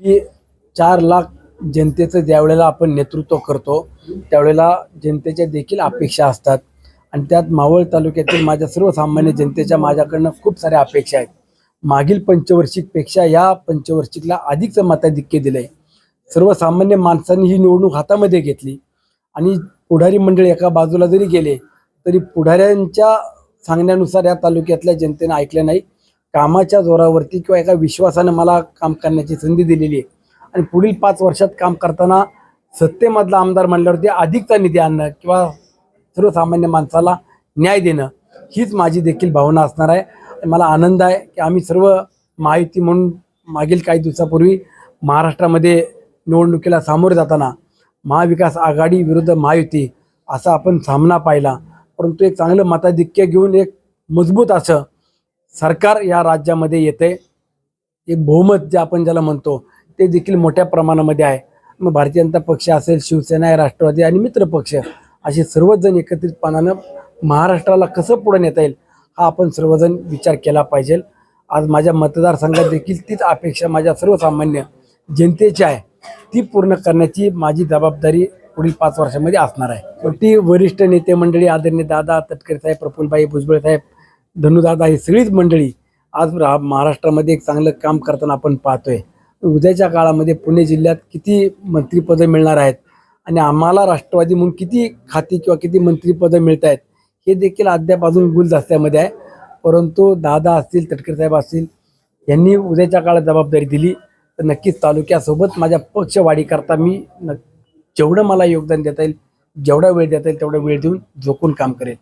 की चार लाख जनतेचं ज्यावेळेला आपण नेतृत्व करतो त्यावेळेला जनतेच्या देखील अपेक्षा असतात. आणि त्यात मावळ तालुक्यातील माझ्या सर्वसामान्य जनतेच्या माझ्याकडनं खूप साऱ्या अपेक्षा आहेत. मागील पंचवर्षिकपेक्षा या पंचवर्षिकला अधिकचं मताधिक्य दिलं आहे सर्वसामान्य माणसांनी ही निवडणूक हातामध्ये घेतली. आणि पुढारी मंडळ एका बाजूला जरी गेले तरी पुढाऱ्यांच्या सांगण्यानुसार या तालुक्यातल्या जनतेनं ऐकलं नाही. कामाच्या जोरावरती किंवा एका विश्वासानं मला काम करण्याची संधी दिलेली आहे. आणि पुढील पाच वर्षात काम करताना सत्तेमधला आमदार म्हणल्यावरती अधिकचा निधी आणणं किंवा सर्वसामान्य माणसाला न्याय देणं हीच माझी देखील भावना असणार आहे. आणि मला आनंद आहे की आम्ही सर्व माहिती म्हणून मागील काही दिवसापूर्वी महाराष्ट्रामध्ये निवडणुकीला सामोरे जाताना महाविकास आघाडी विरुद्ध महायुती असा आपण सामना पाहिला. परंतु एक चांगलं मताधिक्य घेऊन एक मजबूत असं सरकार या राज्यामध्ये येते एक बहुमत जे आपण ज्याला म्हणतो ते देखील मोठ्या प्रमाणामध्ये आहे. मग भारतीय जनता पक्ष असेल शिवसेना आहे राष्ट्रवादी आणि मित्र पक्ष असे सर्वजण एकत्रितपणानं महाराष्ट्राला कसं पुढे नेता येईल हा आपण सर्वजण विचार केला पाहिजे. आज माझ्या मतदारसंघात देखील तीच अपेक्षा माझ्या सर्वसामान्य जनतेची आहे. ती पूर्ण करण्याची माझी जबाबदारी पुढील पाच वर्षामध्ये असणार आहे. ती वरिष्ठ नेते मंडळी आदरणीय दादा तटकरे साहेब प्रफुल्लभाई भुजबळ साहेब धनुदादा ही सगळीच मंडळी आज महाराष्ट्रामध्ये एक चांगलं काम करताना आपण पाहतोय. उद्याच्या काळामध्ये पुणे जिल्ह्यात किती मंत्रिपदं मिळणार आहेत आणि आम्हाला राष्ट्रवादी म्हणून किती खाती किंवा किती मंत्रिपदं मिळत आहेत हे देखील अद्याप अजून गुलदस्त्यामध्ये आहे. परंतु दादा असतील तटकरे साहेब असतील यांनी उद्याच्या काळात जबाबदारी दिली. तर नक्कीच तालुक्यासोबत माझ्या पक्षवाढीकरता मी न जेवढं मला योगदान देता येईल जेवढा वेळ देता येईल तेवढा वेळ देऊन झोकून काम करेल.